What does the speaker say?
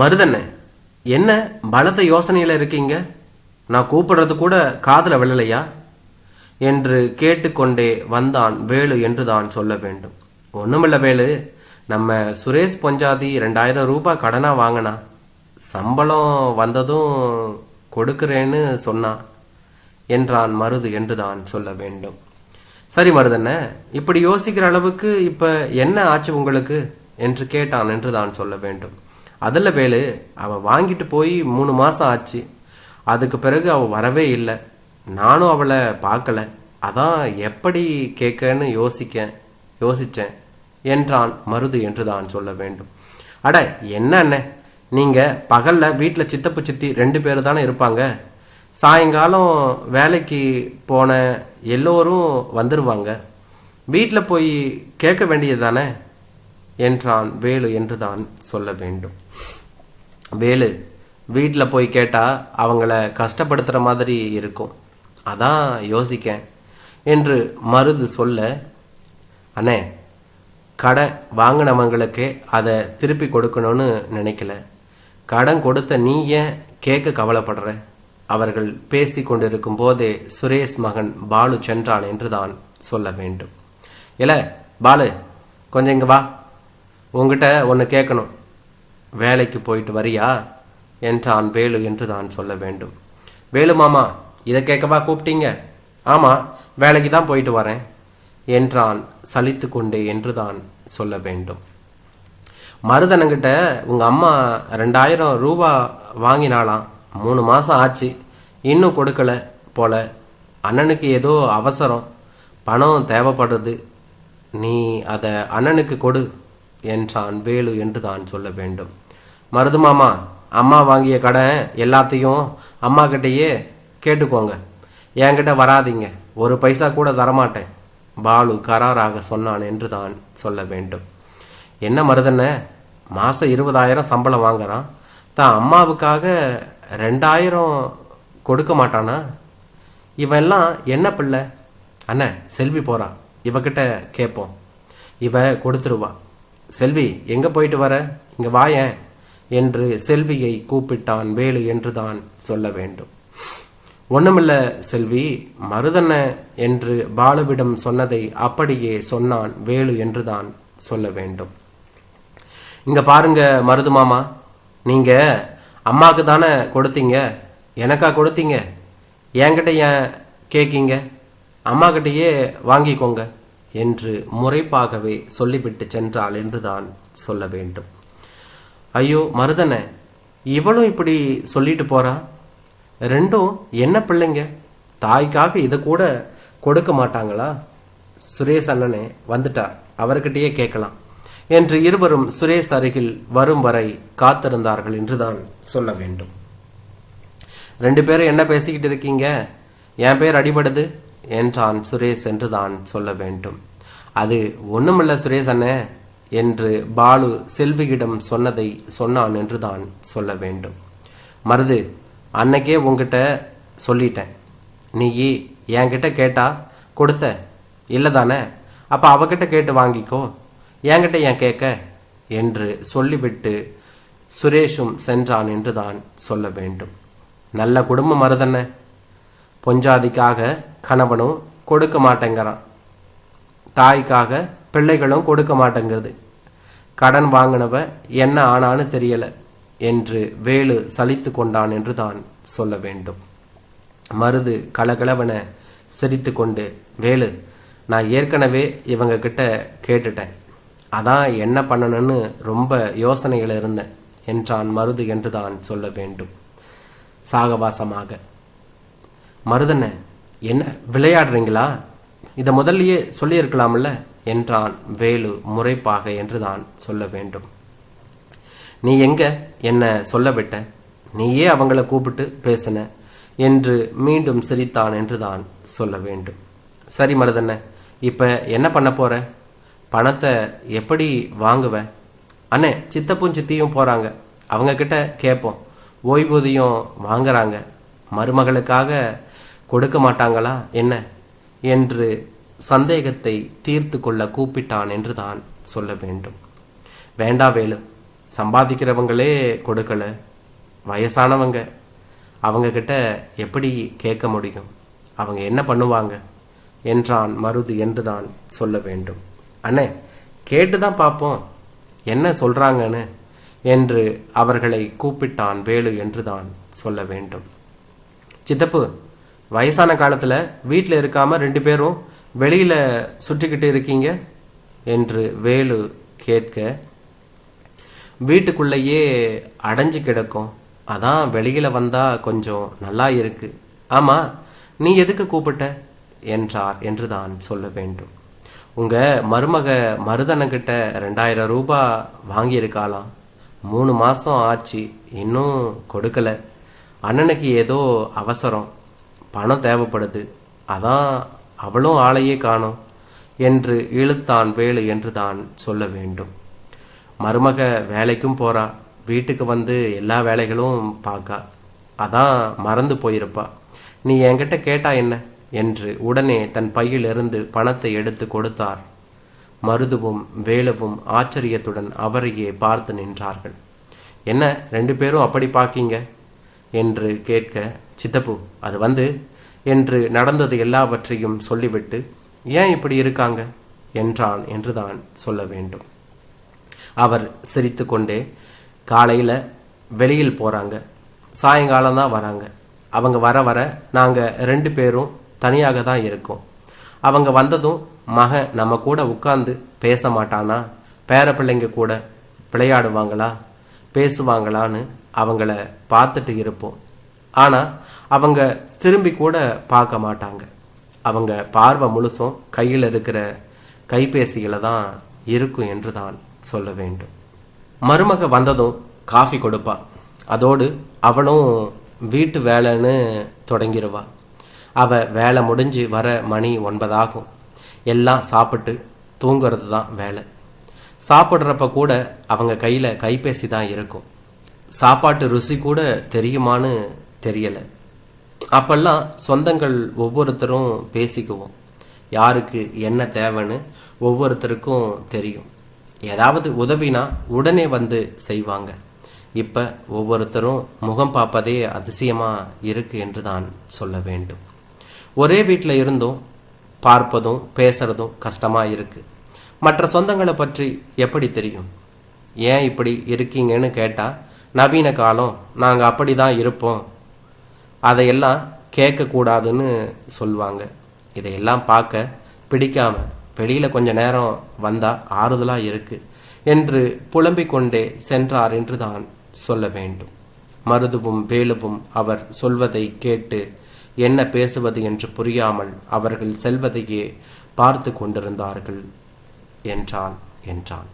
மருதண்ணே என்ன பலத்த யோசனையில் இருக்கீங்க? நான் கூப்பிடுறது கூட காதில் விழலையா? என்று கேட்டுக்கொண்டே வந்தான் வேலு என்று தான் சொல்ல வேண்டும். ஒன்றுமில்ல வேலு நம்ம சுரேஷ் பொஞ்சாதி ரெண்டாயிரம் ரூபாய் கடனாக வாங்கினா சம்பளம் வந்ததும் கொடுக்குறேன்னு சொன்னான் என்றான் மருது என்று தான் சொல்ல வேண்டும். சரி மருதண்ண இப்படி யோசிக்கிற அளவுக்கு இப்போ என்ன ஆச்சு உங்களுக்கு? என்று கேட்டான் என்று தான் சொல்ல வேண்டும். அதில் வேலு அவள் வாங்கிட்டு போய் மூணு மாதம் ஆச்சு. அதுக்கு பிறகு அவள் வரவே இல்லை. நானும் அவளை பார்க்கல. அதான் எப்படி கேட்கன்னு யோசிக்க யோசித்தேன் என்றான் மருது என்று தான் சொல்ல வேண்டும். அட என்னண்ணே நீங்கள் பகலில் வீட்டில் சித்தப்பு சித்தி ரெண்டு பேர் தானே இருப்பாங்க. சாயங்காலம் வேலைக்கு போன எல்லோரும் வந்துடுவாங்க வீட்டில் போய் கேட்க வேண்டியது தானே? என்றான் வேலு என்று தான் சொல்ல வேண்டும். வேலு வீட்டில் போய் கேட்டால் அவங்கள கஷ்டப்படுத்துகிற மாதிரி இருக்கும். அதான் யோசிக்கேன் என்று மருது சொல்ல அண்ணே கடன் வாங்கினவங்களுக்கு அதை திருப்பி கொடுக்கணும்னு நினைக்கல. கடன் கொடுத்த நீ ஏன் கேட்க கவலைப்படுற? அவர்கள் பேசி கொண்டிருக்கும் போதே சுரேஷ் மகன் பாலு சென்றான் என்று தான் சொல்ல வேண்டும். இல்லை பாலு கொஞ்சம் இங்கே வா. உங்ககிட்ட ஒன்று கேட்கணும் வேலைக்கு போயிட்டு வரியா? என்றான் வேலு என்று தான் சொல்ல வேண்டும். வேலு மாமா இதை கேட்கவா கூப்பிட்டீங்க? ஆமாம் வேலைக்கு தான் போயிட்டு வரேன் என்றான் சலித்து கொண்டே என்று தான் சொல்ல வேண்டும். மருதனங்கிட்ட உங்கள் அம்மா ரெண்டாயிரம் ரூபா வாங்கினாலாம் மூணு மாதம் ஆச்சு இன்னும் கொடுக்கல போல அண்ணனுக்கு ஏதோ அவசரம் பணம் தேவைப்படுது நீ அதை அண்ணனுக்கு கொடு என்றான் வேலு என்று தான் சொல்ல வேண்டும். மருது மாமா அம்மா வாங்கிய கடன் எல்லாத்தையும் அம்மா கிட்டேயே கேட்டுக்கோங்க. என்கிட்ட வராதீங்க. ஒரு பைசா கூட தரமாட்டேன். பாலு கராராக சொன்னான் என்று தான் சொல்ல வேண்டும். என்ன மருதண்ண? மாதம் இருபதாயிரம் சம்பளம் வாங்குறான். தான் அம்மாவுக்காக ரெண்டாயிரம் கொடுக்க மாட்டானா? இவெல்லாம் என்ன பிள்ளை? அண்ணே செல்வி போறா. இவகிட்ட கேட்போம் இவ கொடுத்துருவா. செல்வி எங்க போயிட்டு வர? இங்க வாயேன் என்று செல்வியை கூப்பிட்டான். வேலு என்று தான் சொல்ல வேண்டும். ஒண்ணுமில்ல செல்வி மருதண்ண என்று பாலுவிடம் சொன்னதை அப்படியே சொன்னான். வேலு என்று தான் சொல்ல வேண்டும். இங்க பாருங்க மருது மாமா நீங்க அம்மாவுக்கு தானே கொடுத்தீங்க? எனக்கா கொடுத்தீங்க? என்கிட்ட ஏன் கேட்கீங்க அம்மாக்கிட்டேயே வாங்கிக்கோங்க. என்று முறைப்பாகவே சொல்லிவிட்டு சென்றாள். என்று தான் சொல்ல வேண்டும். ஐயோ மருதனை இவளும் இப்படி சொல்லிட்டு போறா? ரெண்டும் என்ன பிள்ளைங்க? தாய்க்காக இதை கூட கொடுக்க மாட்டாங்களா? சுரேஷ் அண்ணனே வந்துட்டார் அவர்கிட்டயே கேட்கலாம். என்று இருவரும் சுரேஷ் அருகில் வரும் வரை காத்திருந்தார்கள் என்றுதான் சொல்ல வேண்டும். ரெண்டு பேரும் என்ன பேசிக்கிட்டு இருக்கீங்க? என் பேர் அடிபடுது என்றான் சுரேஷ் என்று தான் சொல்ல வேண்டும். அது ஒன்றுமில்ல சுரேஷ் அண்ணே. என்று பாலு செல்வியிடம் சொன்னதை சொன்னான் என்று தான் சொல்ல வேண்டும். மருது அன்னைக்கே உங்ககிட்ட சொல்லிட்டேன். நீ என்கிட்ட கேட்டா? கொடுத்த. இல்லை தானே? அப்போ அவகிட்ட கேட்டு வாங்கிக்கோ. என்கிட்ட ஏன் கேட்க? என்று சொல்லிவிட்டு சுரேஷும் சென்றான் என்று தான் சொல்ல வேண்டும். நல்ல குடும்பம் மருதன்ன பொஞ்சாதிக்காக கணவனும் கொடுக்க மாட்டேங்கிறான். தாய்க்காக பிள்ளைகளும் கொடுக்க மாட்டேங்கிறது. கடன் வாங்கினவ என்ன ஆனான்னு தெரியல என்று வேலு சலித்து கொண்டான் என்று தான் சொல்ல வேண்டும். மருது கலகலவன சிரித்து கொண்டு வேலு நான் ஏற்கனவே இவங்க கிட்ட கேட்டுட்டேன். அதான் என்ன பண்ணணும்னு ரொம்ப யோசனையில் இருந்தேன் என்றான் மருது என்று தான் சொல்ல வேண்டும். சாகவாசமாக மருதண்ண என்ன விளையாடுறீங்களா? இதை முதல்லையே சொல்லியிருக்கலாம்ல? என்றான் வேலு முறைப்பாக என்று தான் சொல்ல வேண்டும். நீ எங்க? என்ன சொல்ல விட்ட? நீயே அவங்கள கூப்பிட்டு பேசின என்று மீண்டும் சிரித்தான் என்று தான் சொல்ல வேண்டும். சரி மருதண்ண இப்ப என்ன பண்ண போற? பணத்தை எப்படி வாங்குவ? அண்ணே சித்தப்பும் சித்தியும் போறாங்க. அவங்க கிட்ட கேட்போம் ஓய்வூதியம் வாங்குறாங்க. மருமகளுக்காக கொடுக்க மாட்டாங்களா? என்ன? என்று சந்தேகத்தை தீர்த்து கொள்ள கூப்பிட்டான் என்று தான் சொல்ல வேண்டும். வேண்டா வேலு சம்பாதிக்கிறவங்களே கொடுக்கல. வயசானவங்க அவங்க கிட்ட எப்படி கேட்க முடியும்? அவங்க என்ன பண்ணுவாங்க? என்றான் மருது என்றுதான் சொல்ல வேண்டும். அண்ணே கேட்டு தான் பார்ப்போம். என்ன சொல்றாங்கன்னு என்று அவர்களை கூப்பிட்டான் வேலு என்றுதான் சொல்ல வேண்டும். சித்தப்பு வயசான காலத்தில் வீட்டில் இருக்காம ரெண்டு பேரும் வெளியில் சுற்றிக்கிட்டு இருக்கீங்க? என்று வேலு கேட்க வீட்டுக்குள்ளேயே அடைஞ்சு கிடக்கும். அதான் வெளியில் வந்தால் கொஞ்சம் நல்லா இருக்கு. ஆமாம் நீ எதுக்கு கூப்பிட்ட? என்றார் என்று தான் சொல்ல வேண்டும். உங்கள் மருமக மருதனங்கிட்ட ரெண்டாயிரம் ரூபாய் வாங்கியிருக்காளாம். மூணு மாதம் ஆச்சு இன்னும் கொடுக்கல. அண்ணனுக்கு ஏதோ அவசரம். பணம் தேவைப்படுது. அதான் அவளும் ஆளையே காணோம். என்று இழுத்தான் வேலு என்று தான் சொல்ல வேண்டும். மருமக வேலைக்கும் போறா. வீட்டுக்கு வந்து எல்லா வேலைகளும் பார்க்கா அதான் மறந்து போயிருப்பா. நீ என்கிட்ட கேட்டா என்ன? என்று உடனே தன் பையிலிருந்து பணத்தை எடுத்து கொடுத்தார். மருதுவும் வேலுவும் ஆச்சரியத்துடன் அவரையே பார்த்து நின்றார்கள். என்ன ரெண்டு பேரும் அப்படி பார்க்கீங்க என்று கேட்க சித்தப்பு அது வந்து என்று நடந்தது எல்லாவற்றையும் சொல்லிவிட்டு ஏன் இப்படி இருக்காங்க? என்றான் என்றுதான் சொல்ல வேண்டும். அவர் சிரித்துக்கொண்டே காலையில் வெளியில் போகிறாங்க சாயங்காலம் தான் வராங்க. அவங்க வர வர நாங்கள் ரெண்டு பேரும் தனியாக தான் இருக்கோம். அவங்க வந்ததும் மகன் நம்ம கூட உட்காந்து பேச மாட்டானா? பேர பிள்ளைங்க கூட விளையாடுவாங்களா? பேசுவாங்களான்னு அவங்கள பார்த்துட்டு இருப்போம். ஆனால் அவங்க திரும்பி கூட பார்க்க மாட்டாங்க. அவங்க பார்வை முழுசும் கையில் இருக்கிற கைபேசியில தான் இருக்கும் என்று தான் சொல்ல வேண்டும். மருமக வந்ததும் காஃபி கொடுப்பா. அதோடு அவளும் வீட்டு வேலைன்னு தொடங்கிடுவா அவ வேலை முடிஞ்சு வர மணி ஒன்பதாகும். எல்லாம் சாப்பிட்டு தூங்குறது தான் வேலை. சாப்பிட்றப்ப கூட அவங்க கையில் கைபேசி தான் இருக்கும். சாப்பாட்டு ருசி கூட தெரியுமான்னு தெரியலை. அப்பெல்லாம் சொந்தங்கள் ஒவ்வொருத்தரும் பேசிக்குவோம். யாருக்கு என்ன தேவைன்னு ஒவ்வொருத்தருக்கும் தெரியும். ஏதாவது உதவினா உடனே வந்து செய்வாங்க. இப்போ ஒவ்வொருத்தரும் முகம் பார்ப்பதே அதிசயமாக இருக்கு என்று தான் சொல்ல வேண்டும். ஒரே வீட்டில் இருந்தும் பார்ப்பதும் பேசுகிறதும் கஷ்டமாக இருக்குது மற்ற சொந்தங்களை பற்றி எப்படி தெரியும்? ஏன் இப்படி இருக்கீங்கன்னு கேட்டால் நவீன காலம் நாங்கள் அப்படி தான் இருப்போம். அதையெல்லாம் கேட்கக்கூடாதுன்னு சொல்லுவாங்க இதையெல்லாம் பார்க்க பிடிக்காம வெளியில் கொஞ்ச நேரம் வந்தால் ஆறுதலாக இருக்கு என்று புலம்பிக் கொண்டே சென்றார் என்று தான் சொல்ல வேண்டும். மருதுவும் வேலுவும் அவர் சொல்வதை கேட்டு என்ன பேசுவது என்று புரியாமல் அவர்கள் செல்வதையே பார்த்து கொண்டிருந்தார்கள். என்றான் என்றான்.